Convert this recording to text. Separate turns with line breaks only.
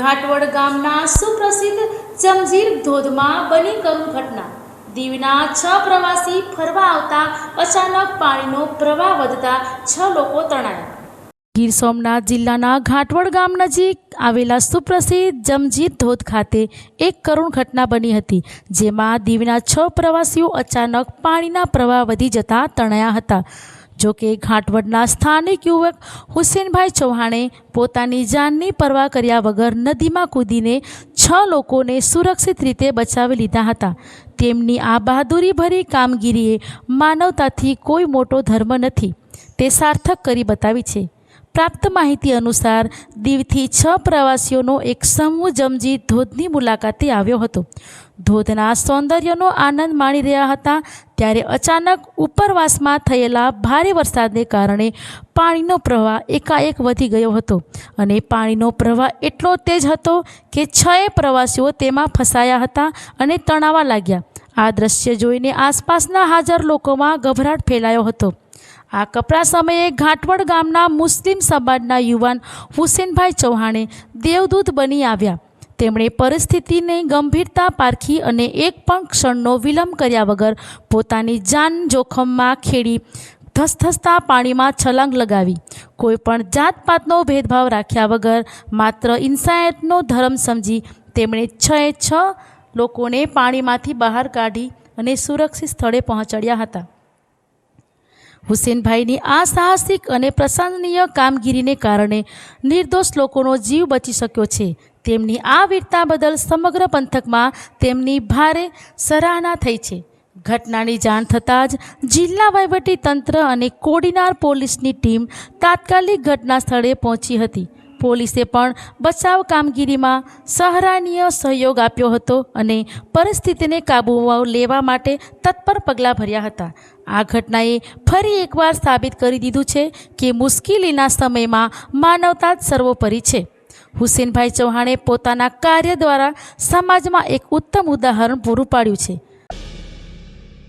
ઘાટવડ ગામના સુપ્રસિદ્ધ જમજીર ધોધમાં બની કરું ઘટના. દીવના છ પ્રવાસી ફરવા આવતા અચાનક પાણીનો પ્રવાહ વધતા છ લોકો તણાયા. ગીર સોમનાથ જિલ્લાના ઘાટવડ ગામ નજીક આવેલા સુપ્રસિદ્ધ જમજીર ધોધ ખાતે એક કરુણ ઘટના બની હતી, જેમાં દીવના છ પ્રવાસીઓ અચાનક પાણીના પ્રવાહ વધી જતા તણાયા હતા. જોકે ઘાટવડના સ્થાનિક યુવક હુસેનભાઈ ચૌહાણે પોતાની જાનની પરવા કર્યા વગર નદીમાં કૂદીને છ લોકોને સુરક્ષિત રીતે બચાવી લીધા હતા. તેમની આ બહાદુરીભરી કામગીરીએ માનવતાથી કોઈ મોટો ધર્મ નથી. તે સાર્થક કરી બતાવી છે. પ્રાપ્ત માહિતી અનુસાર દીવથી છ પ્રવાસીઓનો એક સમૂહ જમજી ધોધની મુલાકાતે આવ્યો હતો. ધોધના સૌંદર્યનો આનંદ માણી રહ્યા હતા ત્યારે અચાનક ઉપરવાસમાં થયેલા ભારે વરસાદને કારણે પાણીનો પ્રવાહ એકાએક વધી ગયો હતો. અને પાણીનો પ્રવાહ એટલો તેજ હતો કે છએ પ્રવાસીઓ તેમાં ફસાયા હતા અને તણાવા લાગ્યા. આ દ્રશ્ય જોઈને આસપાસના હાજર લોકોમાં ગભરાટ ફેલાયો હતો. આ કપરા સમયે ઘાટવડ ગામના મુસ્લિમ સમાજના યુવાન હુસેનભાઈ ચૌહાણે દેવદૂત બની આવ્યા. તેમણે પરિસ્થિતિને ગંભીરતા પારખી અને એક પણ ક્ષણનો વિલંબ કર્યા વગર પોતાની જાન જોખમમાં ખેડી ધસધસતા પાણીમાં છલાંગ લગાવી. કોઈ પણ જાતપાતનો ભેદભાવ રાખ્યા વગર માત્ર ઇન્સાયતનો ધર્મ સમજી તેમણે છએ છ લોકોને પાણીમાંથી બહાર કાઢી અને સુરક્ષિત સ્થળે પહોંચાડ્યા હતા. હુસેનભાઈની આ સાહસિક અને પ્રશંસનીય કામગીરીને કારણે નિર્દોષ લોકોનો જીવ બચી શક્યો છે. તેમની આ વીરતા બદલ સમગ્ર પંથકમાં તેમની ભારે સરાહના થઈ છે. ઘટનાની જાણ થતાં જ જિલ્લા વહીવટી તંત્ર અને કોડીનાર પોલીસની ટીમ તાત્કાલિક ઘટના સ્થળે પહોંચી હતી. પોલીસે પણ બચાવ કામગીરીમાં સહરાનીય સહયોગ આપ્યો હતો અને પરિસ્થિતિને કાબૂમાં લેવા માટે તત્પર પગલાં ભર્યા હતા. આ ઘટનાએ ફરી એકવાર સાબિત કરી દીધું છે કે મુશ્કેલીના સમયમાં માનવતા જ સર્વોપરી છે. હુસેનભાઈ ચૌહાણે પોતાના કાર્ય દ્વારા સમાજમાં એક ઉત્તમ ઉદાહરણ પૂરું પાડ્યું છે.